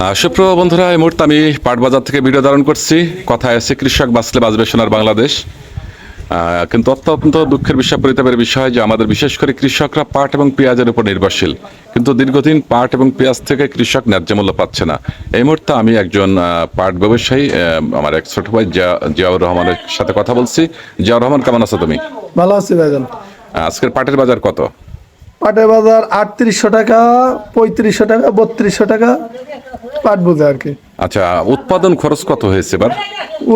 আহ, সুপ্রিয় বন্ধুরা এই মুহূর্তে আমি পাট বাজার থেকে ভিডিও ধারণ করছি। কথায় আছে কৃষক বাঁচলে বাঁচবে সোনার বাংলাদেশ। কিন্তু অত্যন্ত দুঃখের বিষয় পরিতাপের বিষয় যে আমাদের বিশেষ করে কৃষকরা পাট এবং পেঁয়াজের উপর নির্ভরশীল। কিন্তু দীর্ঘদিন পাট এবং পেঁয়াজ থেকে কৃষক ন্যায্য মূল্য পাচ্ছে না। এই মুহূর্তে আমি একজন পাট ব্যবসায়ী আমার এক ছোট ভাই জিয়া- জিয়াউর রহমানের সাথে কথা বলছি। জিয়াউর রহমান কেমন আছো তুমি? ভালো আছি ভাইজান। আজকের পাটের বাজার কত? পাটের বাজার আটত্রিশশো টাকা পঁয়ত্রিশশো টাকা বত্রিশশো টাকা পাট বোঝে আর কি। আচ্ছা উৎপাদন খরচ কত হয়েছে এবার?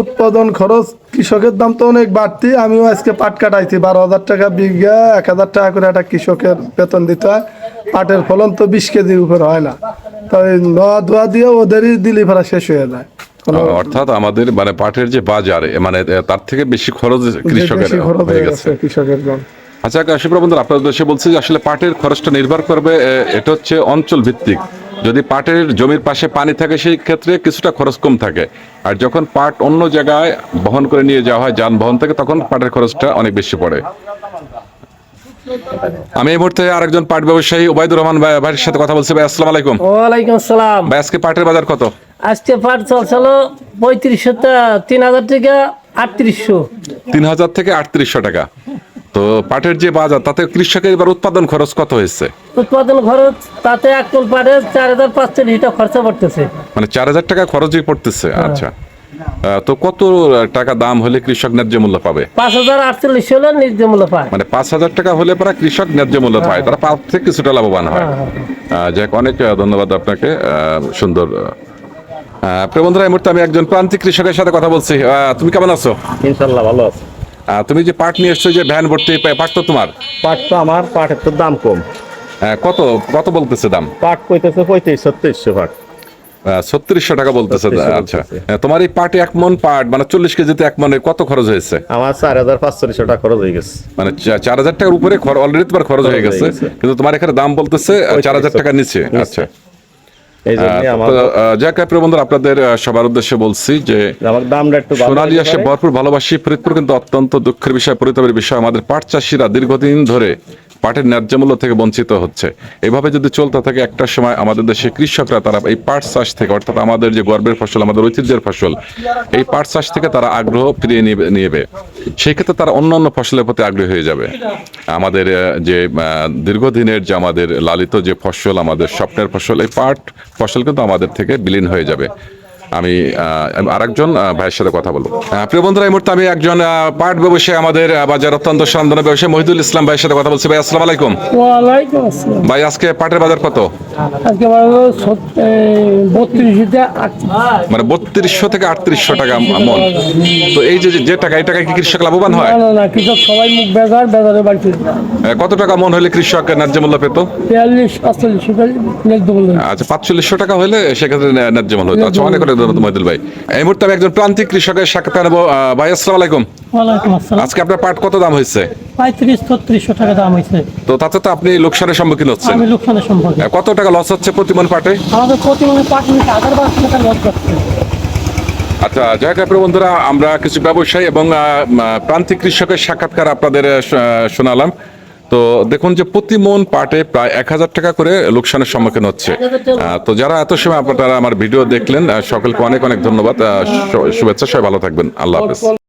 উৎপাদন খরচ কৃষকের দাম তো অনেক বাড়তি। আমিও আজকে পাট কাটাইছি বারো হাজার টাকা বিঘা এক হাজার টাকা করে একটা কৃষকের বেতন দিতে হয়। পাটের ফলন তো বিশ কেজির উপর হয় না। তো এই নোয়া ধোয়া দিয়ে ওদেরই দিলি শেষ হয়ে যায়। অর্থাৎ আমাদের মানে পাটের যে বাজার মানে তার থেকে বেশি খরচ কৃষকের হয়ে গেছে। কৃষকের আচ্ছা কাশিপুর বন্ধুরা আপনার উদ্দেশ্যে বলছি যে আসলে পাটের খরচটা নির্ভর করবে এটা হচ্ছে অঞ্চল ভিত্তিক যদি পাটের জমির পাশে পানি থাকে সেই ক্ষেত্রে কিছুটা খরচ কম থাকে। আর যখন পাট অন্য জায়গায় বহন করে নিয়ে যাওয়া হয় যানবাহন থেকে তখন পাটের খরচটা অনেক বেশি পড়ে। আমি এই মুহূর্তে আরেকজন পাট ব্যবসায়ী ওবায়দুর রহমান ভাই- ভাইয়ের সাথে কথা বলছি। ভাই আসসালামু আলাইকুম। ওয়ালাইকুম আসসালাম। ভাই আজকে পাটের বাজার কত? আজকে পাট চলছিল পঁয়ত্রিশশো তিন হাজার থেকে আটত্রিশশো। তিন হাজার থেকে আটত্রিশশো টাকা। তো পাটের যে বাজার তাতে কৃষকের এবার উৎপাদন খরচ কত হয়েছে? উৎপাদন খরচ তাতে এক কুল পাটের চার হাজার পাঁচশো লিটার খরচা পড়তেছে। মানে চার হাজার টাকা খরচই পড়তেছে আচ্ছা। তো কত টাকা দাম হলে কৃষক ন্যায্য মূল্য পাবে? পাঁচ হাজার আটচল্লিশ হলে নির্য মূল্য পায়। মানে পাঁচ হাজার টাকা হলে পরে কৃষক ন্যায্য মূল্য পায় তারা পাঁচ থেকে কিছুটা লাভবান হয়। আহ, যাক অনেক ধন্যবাদ আপনাকে আহ, সুন্দর বন্ধুরা এই মুহূর্তে আমি একজন প্রান্তিক কৃষকের সাথে কথা বলছি। আহ, তুমি কেমন আছো? ইনশাল্লাহ ভালো আছে। তুমি যে পাট নিয়ে এসছো যে ভ্যান ভর্তি পাট তো তোমার? পাট তো আমার পাটের তো দাম কম। কত কত বলতেছে দাম? পাট কইতেছে পঁয়ত্রিশ ছত্রিশশো পাট ছত্রিশশো টাকা বলতেছে আচ্ছা। তোমার এই পাটে এক মন পাট মানে চল্লিশ কেজিতে এক মনে কত খরচ হয়েছে? আমার চার হাজার পাঁচচল্লিশশো টাকা খরচ হয়ে গেছে। মানে চার হাজার টাকার উপরে অলরেডি তোমার খরচ হয়ে গেছে। কিন্তু তোমার এখানে দাম বলতেছে চার হাজার টাকা নিচে। নিচে। আচ্ছা এই জন্য আমার তো, আহ, যাক প্রিয় বন্ধুরা আপনাদের সবার উদ্দেশ্যে বলছি যে সোনালী আসে ভরপুর ভালোবাসি ফরিদপুর কিন্তু অত্যন্ত দুঃখের বিষয় পরিতাপের বিষয় আমাদের পাট চাষিরা দীর্ঘদিন ধরে পাটের ন্যায্য মূল্য থেকে বঞ্চিত হচ্ছে। এভাবে যদি চলতে থাকে, একটা সময় আমাদের দেশে কৃষকরা তারা এই পাট চাষ থেকে, অর্থাৎ আমাদের যে গর্বের ফসল, আমাদের ঐতিহ্যের ফসল, এই পাট চাষ থেকে তারা আগ্রহ ফিরিয়ে নিবে- নেবে। সেই ক্ষেত্রে তারা অন্যান্য ফসলের প্রতি আগ্রহী হয়ে যাবে। আমাদের যে দীর্ঘদিনের যে আমাদের লালিত যে ফসল, আমাদের স্বপ্নের ফসল, এই পাট ফসল কিন্তু আমাদের থেকে বিলীন হয়ে যাবে। আমি আরেকজন ভাইয়ের সাথে কথা বলব। প্রিয় বন্ধুরা এই মুহূর্তে আমি একজন পাট ব্যবসায়ী আমাদের বাজার অত্যন্ত সন্ধান ব্যবসায়ী মহিদুল ইসলাম ভাইয়ের সাথে কথা বলছি। ভাই আসসালামু আলাইকুম। ভাই আজকে পাটের বাজার কত? আজকে মানে বত্রিশশো থেকে আটত্রিশশো টাকা মন। তো এই যে যে টাকা এই টাকায় কি কৃষক লাভবান হয়? না কৃষক সবাই মুখ বেজার বেজারে বাড়ছে কত টাকা মন হলে কৃষক ন্যায্য মূল্য পেত? বিয়াল্লিশ পাঁচচল্লিশ আচ্ছা পাঁচচল্লিশশো টাকা হলে সেক্ষেত্রে ন্যায্য মূল্য হতো। আচ্ছা অনেক অনেক ধন্যবাদ মহিদুল ভাই। এই মুহূর্তে আমি একজন প্রান্তিক কৃষকের সাক্ষাৎ নেব ভাই আসসালামু আলাইকুম। আজকে আপনার পাট কত দাম হয়েছে? পঁয়ত্রিশ ছত্রিশশো টাকা দাম হয়েছে। তো তাতে তো আপনি লোকসানের সম্মুখীন হচ্ছেন। আমি লোকসানের সম্পর্কে কত টাকা লস হচ্ছে প্রতি পাটে? আমাদের প্রতি হাজার বারোশো টাকা লস যাচ্ছে আচ্ছা বন্ধুরা আমরা কিছু ব্যবসায়ী এবং প্রান্তিক কৃষকের সাক্ষাৎকার আপনাদের শোনালাম। তো দেখুন যে প্রতি মন পাটে প্রায় এক হাজার টাকা করে লোকসানের সম্মুখীন হচ্ছে। তো যারা এত সময় আপনারা আমার ভিডিও দেখলেন সকলকে অনেক অনেক ধন্যবাদ। শুভেচ্ছা, সবাই ভালো থাকবেন। আল্লাহ হাফেজ।